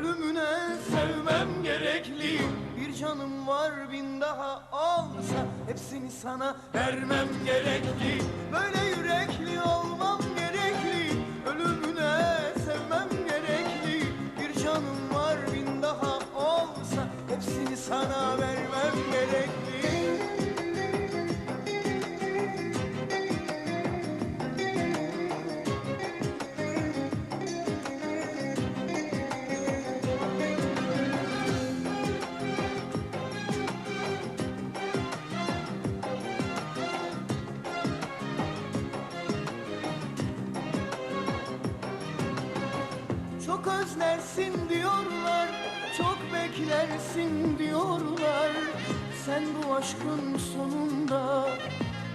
Ölümüne sevmem gerekli. Bir canım var bin daha olsa Hepsini sana vermem gerekli beklersin diyorlar. Sen bu aşkın sonunda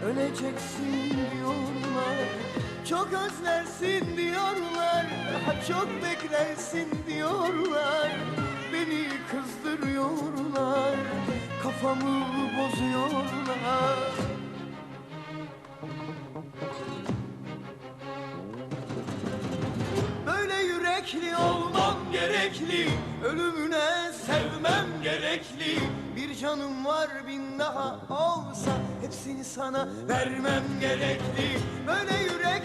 öleceksin diyorlar. Çok özlersin diyorlar, ha çok beklersin diyorlar. Beni kızdırıyorlar, kafamı bozuyorlar. Yürekli olmam gerekli Ölümüne sevmem gerekli. Bir canım var bin daha olsa Hepsini sana vermem gerekli. Böyle yürekli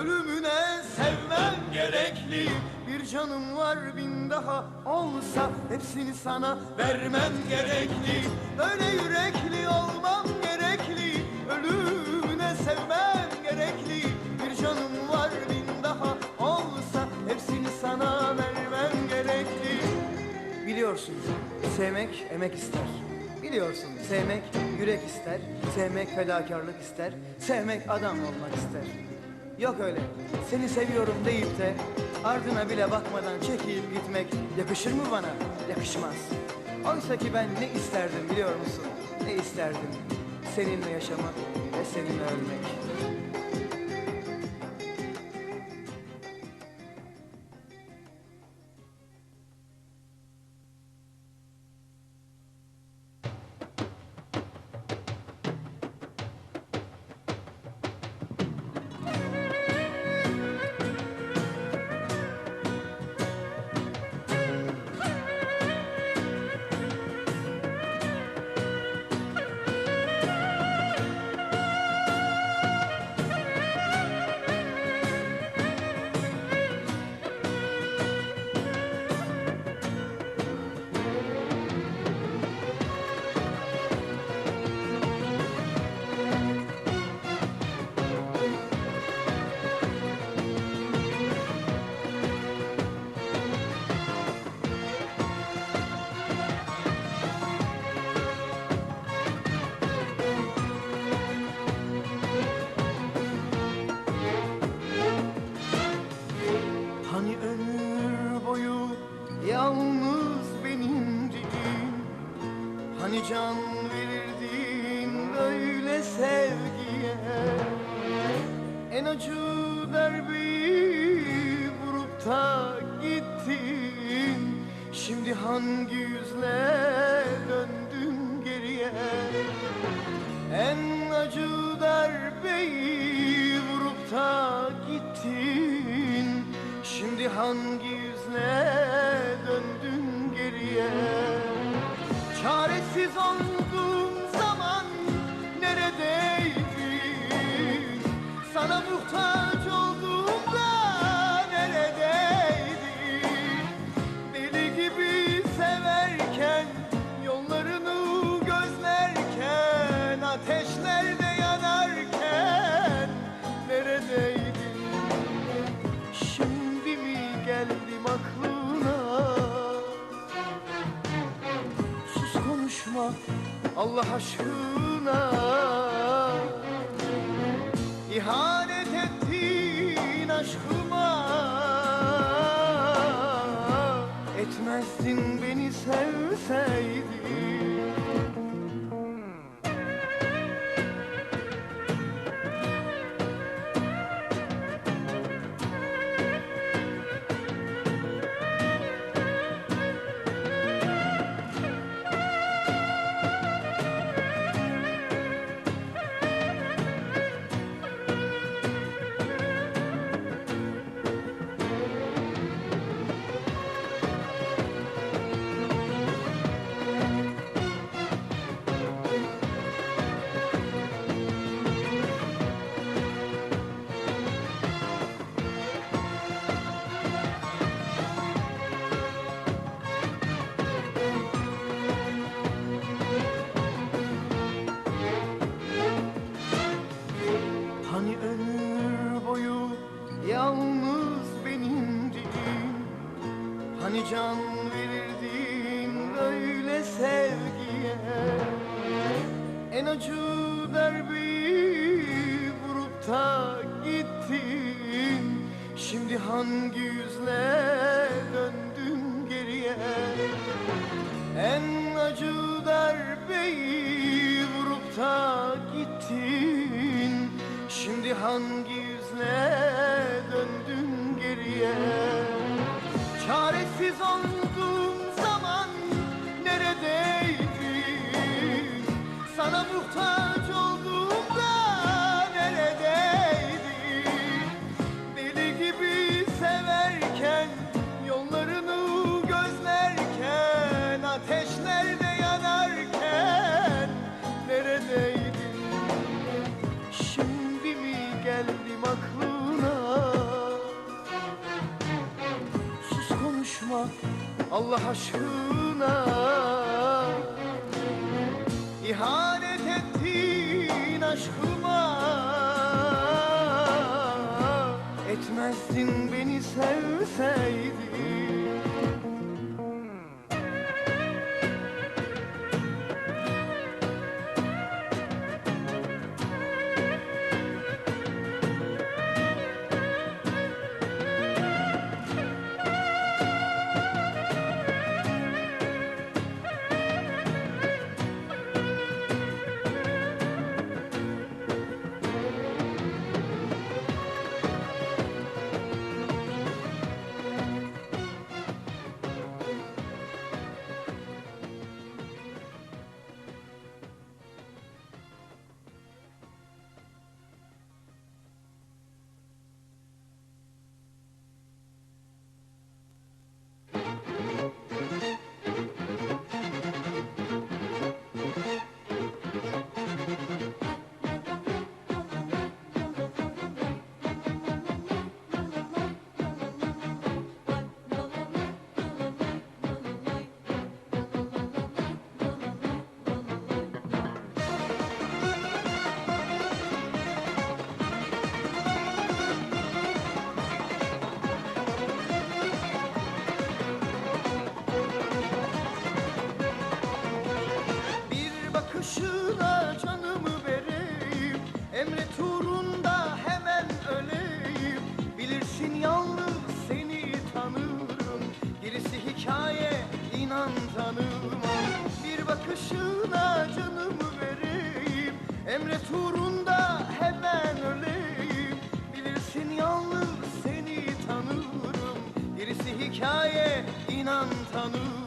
Ölümüne sevmem gerekli. Bir canım var bin daha olsa Hepsini sana vermem gerekli. Böyle yürekli olmam gerekli Ölümüne sevmem gerekli. Bir canım var bin daha olsa Hepsini sana vermem gerekli. Biliyorsun sevmek emek ister. Biliyorsun sevmek yürek ister. Sevmek fedakarlık ister. Sevmek adam olmak ister Yok öyle seni seviyorum deyip de Ardına bile bakmadan çekilip gitmek Yakışır mı bana? Yakışmaz Oysa ki ben ne isterdim biliyor musun? Ne isterdim? Seninle yaşamak ve seninle ölmek Çaresiz olduğum zaman neredeydin Sana muhtaç Allah aşkına. İhanet ettin aşkıma. Etmezdin beni sevseydin. Çaresiz olduğum Allah aşkına. İhanet ettin aşkıma. Etmezdin beni sevseydin bakışına canımı vereyim. Emret uğrunda hemen öleyim. Bilirsin yalnız seni tanırım. Gerisi hikaye inan tanımam. Bir bakışına canımı vereyim. Emret uğrunda hemen öleyim. Bilirsin yalnız seni tanırım. Gerisi hikaye inan tanımam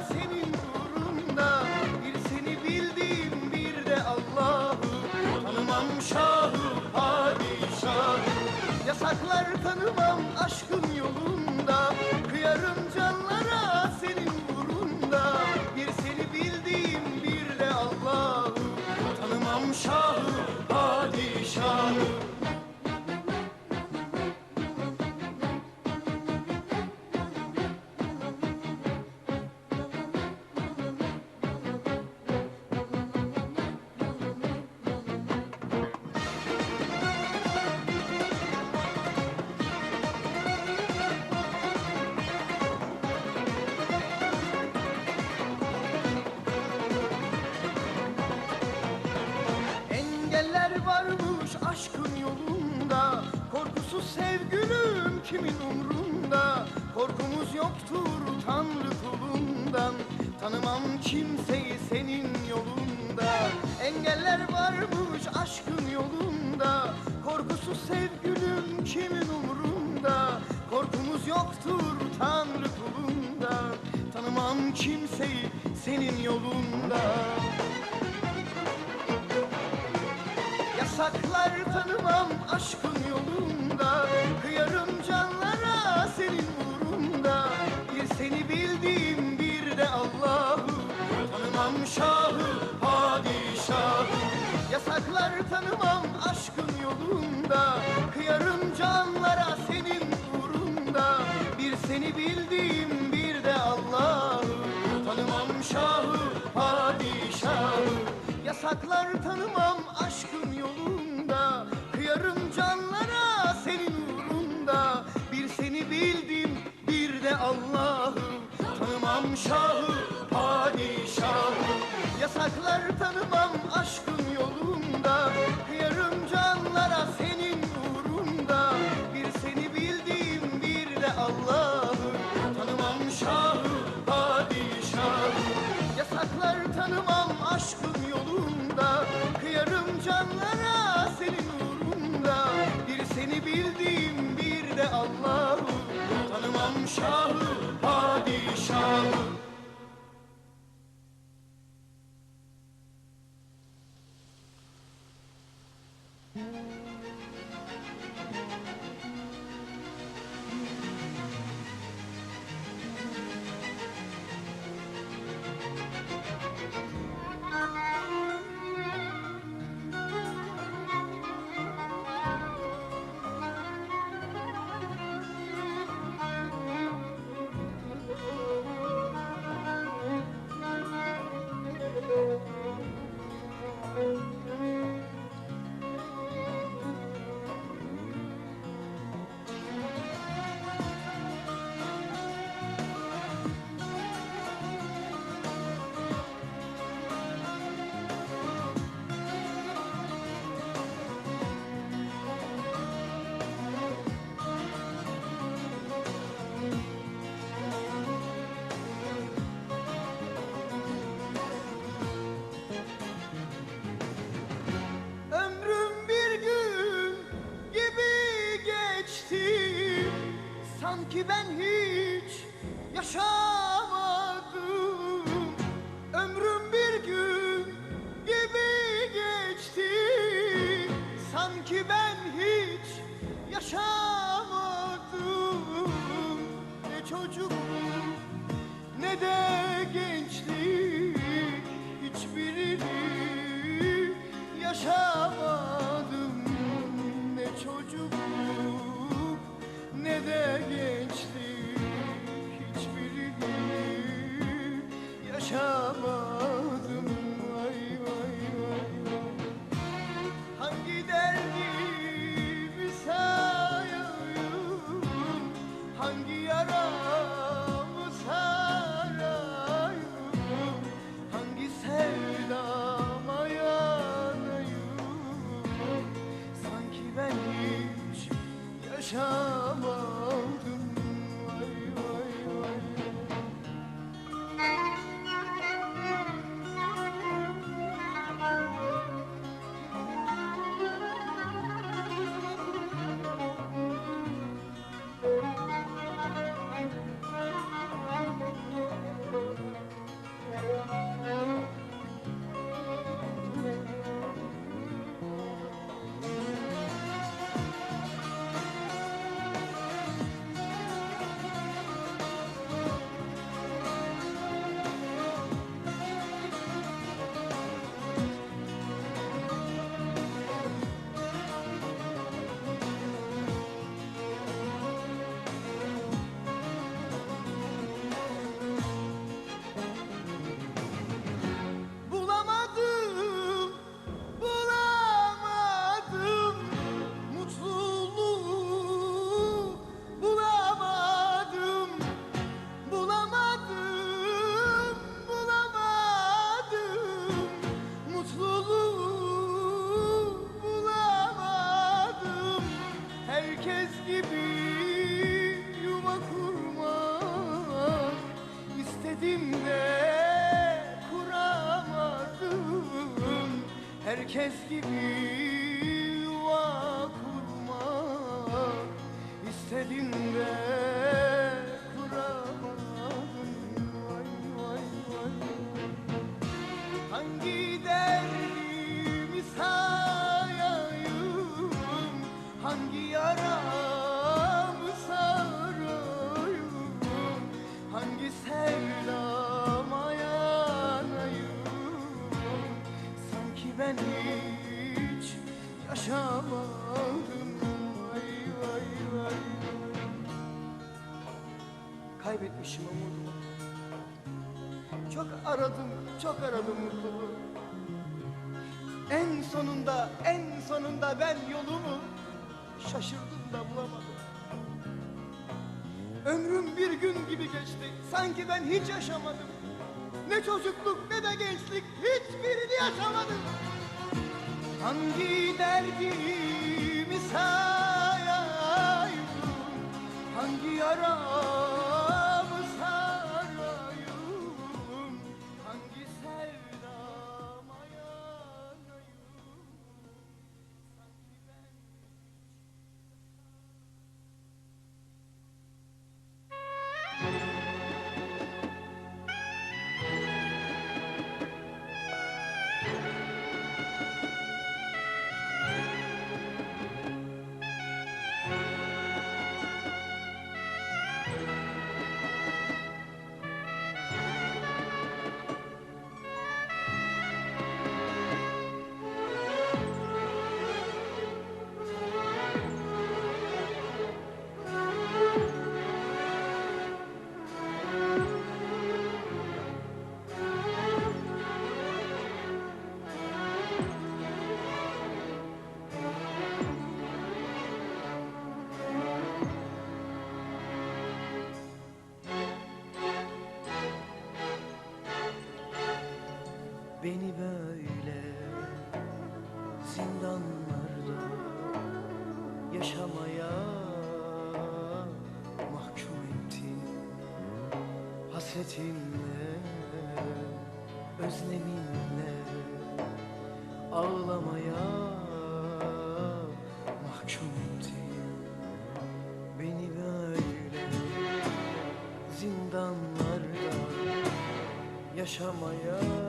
senin uğrunda. Bir seni bildim bir de Allah'ı. Tanımam şahı padişahı. Yasaklar tanımam aşkın kimin umrunda? Korkumuz yoktur Tanrı kulundan. Tanımam kimseyi senin yolunda. Engeller varmış aşkın yolunda. Korkusuz sevgilim kimin umrunda? Korkumuz yoktur Tanrı kulundan Tanımam kimseyi senin yolunda. Yasaklar tanımam aşkın söyle Allah'u Tanımam şahı padişahı. Yasaklar tanımam aşkın yolunda Kıyarım canlara senin uğrunda. Bir seni bildiğim bir de Allah'ı Tanımam şahı padişahı. Yasaklar tanımam aşkın Şahı, padişahı. Yasaklar tanımam aşkın yolunda. Yarım canlara senin uğrunda. Bir seni bildiğim bir de Allah give you kaybetmişim umudumu Çok aradım, çok aradım mutluluğu. En sonunda, en sonunda ben yolumu Şaşırdım da bulamadım. Ömrüm bir gün gibi geçti Sanki ben hiç yaşamadım. Ne çocukluk ne de gençlik Hiçbirini yaşamadım. Hangi derdim özleminle ağlamaya mahkum ettin Beni böyle zindanlarda yaşamaya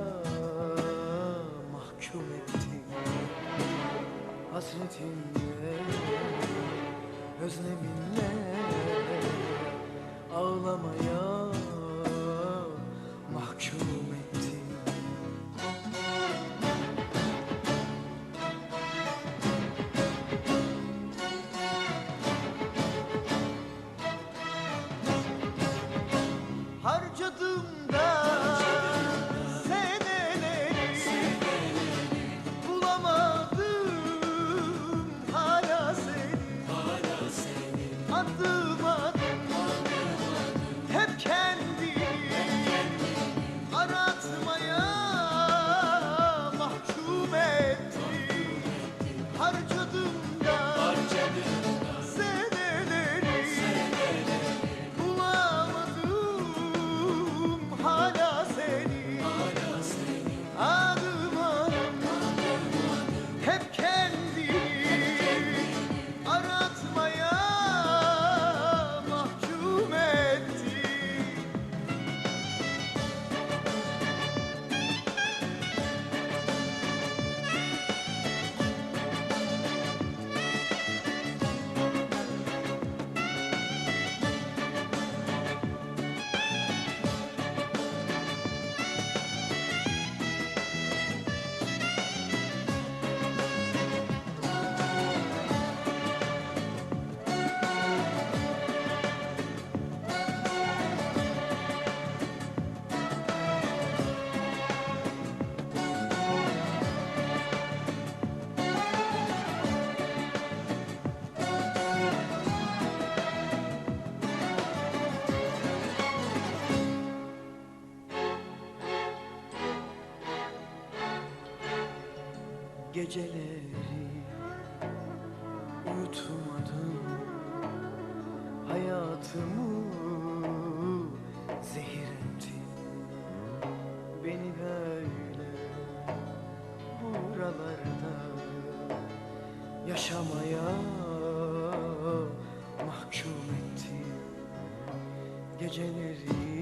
Geceleri uyutmadım Hayatımı. Zehir ettin Beni böyle buralarda Yaşamaya mahkum ettin Geceleri